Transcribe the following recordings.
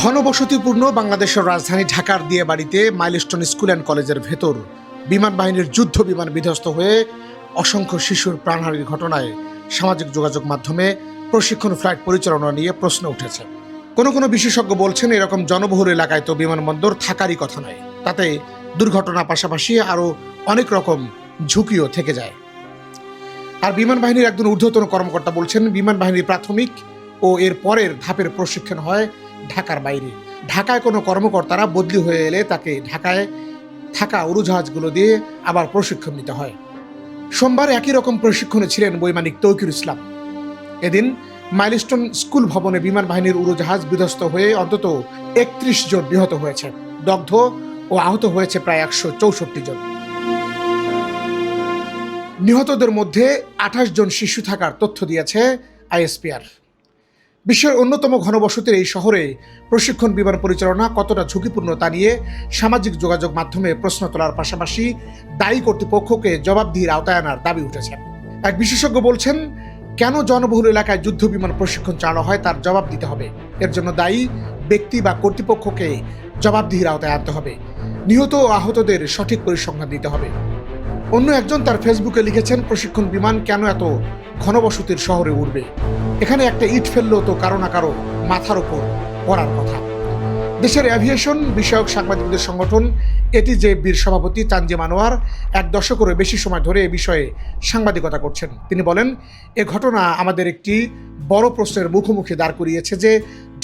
ঘনবসতিপূর্ণ বাংলাদেশের রাজধানী ঢাকার দিয়ে বাড়িতে মাইলস্টোন স্কুল অ্যান্ড কলেজের ভেতর বিমান বাহিনীর যুদ্ধ বিমান বিধ্বস্ত হয়ে অসংখ্য শিশুর প্রাণহানির ঘটনায় সামাজিক যোগাযোগ মাধ্যমে প্রশিক্ষণ, ফ্লাইট পরিচালনা নিয়ে প্রশ্ন উঠেছে। কোনো কোনো বিশেষজ্ঞ বলছেন, এরকম জনবহুল এলাকায় তো বিমানবন্দর থাকারই কথা নয়। তাতে দুর্ঘটনা পাশাপাশি আরও অনেক রকম ঝুঁকিও থেকে যায়। আর বিমান বাহিনীর একজন ঊর্ধ্বতন কর্মকর্তা বলছেন বিমান বাহিনীর প্রাথমিক ও এর পরের ধাপের প্রশিক্ষণ হয় ঢাকার বাইরে। ঢাকায় কোনো কর্মকর্তারা বদলি হয়ে এলে তাকে ঢাকায় থাকা উড়োজাহাজগুলো দিয়ে আবার প্রশিক্ষণ নিতে হয়। সোমবার একই রকম প্রশিক্ষণে ছিলেন বৈমানিক তৌকির ইসলাম। এদিন মাইলস্টোন স্কুল ভবনে বিমান বাহিনীর উড়োজাহাজ বিধ্বস্ত হয়ে অন্তত একত্রিশ জন নিহত হয়েছে। দগ্ধ ও আহত হয়েছে প্রায় একশো চৌষট্টি জন। নিহতদের মধ্যে আঠাশ জন শিশু থাকার তথ্য দিয়েছে আইএসপিআর। বিশ্বের অন্যতম ঘনবসতির এই শহরে প্রশিক্ষণ, বিমান পরিচালনা কতটা ঝুঁকিপূর্ণ তা নিয়ে সামাজিক যোগাযোগ মাধ্যমে প্রশ্ন তোলার পাশাপাশি দায়ী কর্তৃপক্ষকে জবাবদিহির আওতায় আনার দাবি উঠেছে। এক বিশেষজ্ঞ বলছেন, কেন জনবহুল এলাকায় যুদ্ধ বিমান প্রশিক্ষণ চালানো হয় তার জবাব দিতে হবে। এর জন্য দায়ী ব্যক্তি বা কর্তৃপক্ষকে জবাবদিহির আওতায় আনতে হবে। নিহত ও আহতদের সঠিক পরিসংখ্যান দিতে হবে। অন্য একজন তার ফেসবুকে লিখেছেন, প্রশিক্ষণ বিমান কেন এত ঘনবসতির শহরে উঠবে এখানে একটা ইট ফেললেও তো কারও না কারও মাথার ওপর পড়ার কথা। দেশের অ্যাভিয়েশন বিষয়ক সাংবাদিকদের সংগঠন এটি যে বীর সভাপতি তানজিম আনোয়ার এক দশকেরও বেশি সময় ধরে এ বিষয়ে সাংবাদিকতা করছেন। তিনি বলেন, এ ঘটনা আমাদের একটি বড় প্রশ্নের মুখোমুখি দাঁড় করিয়েছে যে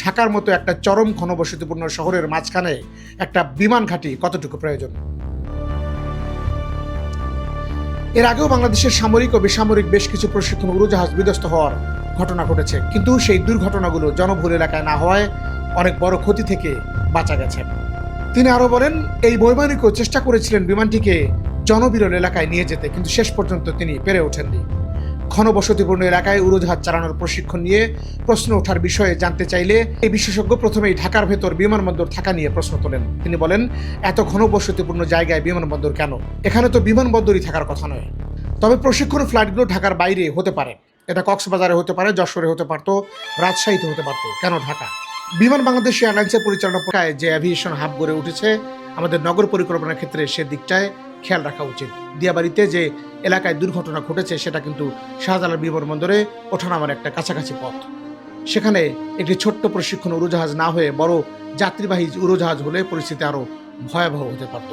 ঢাকার মতো একটা চরম ঘনবসতিপূর্ণ শহরের মাঝখানে একটা বিমান ঘাঁটি কতটুকু প্রয়োজন? এর আগেও বাংলাদেশের সামরিক ও বেসামরিক বেশ কিছু প্রশিক্ষণ উড়োজাহাজ বিধ্বস্ত হওয়ার ঘটনা ঘটেছে। কিন্তু সেই দুর্ঘটনাগুলো জনবহুল এলাকায় না হওয়ায় অনেক বড় ক্ষতি থেকে বাঁচা গেছে। তিনি আরও বলেন, এই বৈমানিকও চেষ্টা করেছিলেন বিমানটিকে জনবিরল এলাকায় নিয়ে যেতে, কিন্তু শেষ পর্যন্ত তিনি পেরে ওঠেননি। ঘনবসতিপূর্ণ এলাকায় উড়োজাহাজ চালানোর প্রশিক্ষণ নিয়ে প্রশ্ন ওঠার বিষয়ে জানতে চাইলে এই বিশেষজ্ঞ প্রথমেই ঢাকার ভেতর বিমানবন্দর থাকা নিয়ে প্রশ্ন তোলেন। তিনি বলেন, এত ঘনবসতিপূর্ণ জায়গায় বিমানবন্দর কেন? এখানে তো বিমানবন্দরই থাকার কথা নয়। তবে প্রশিক্ষণ ফ্লাইটগুলো ঢাকার বাইরে হতে পারে। এটা কক্সবাজারে হতে পারে, যশোরে হতে পারতো, রাজশাহীতে হতে পারতো, কেন ঢাকা? বিমান বাংলাদেশ এয়ারলাইন্সের পরিচালনা প্রকায় যে অ্যাভিয়েশন হাব গড়ে উঠেছে, আমাদের নগর পরিকল্পনার ক্ষেত্রে সে দিকটায় খেয়াল রাখা উচিত। দিয়াবাড়িতে যে এলাকায় দুর্ঘটনা ঘটেছে, সেটা কিন্তু শাহজালাল বিমানবন্দরে ওঠানামার একটা কাছাকাছি পথ। সেখানে একটি ছোট্ট প্রশিক্ষণ উড়োজাহাজ না হয়ে বড় যাত্রীবাহী উড়োজাহাজ হলে পরিস্থিতি আরও ভয়াবহ হতে পারত।